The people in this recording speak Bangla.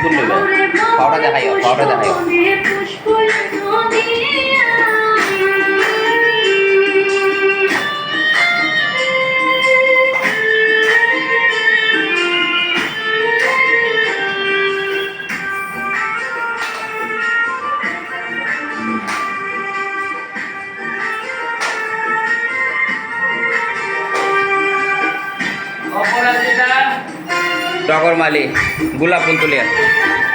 দূর নেবে পাওটা দেখাই পাওটা দেখাই মালি গোলাপ ফুল তুলিয়া। অপরাজিতা টগর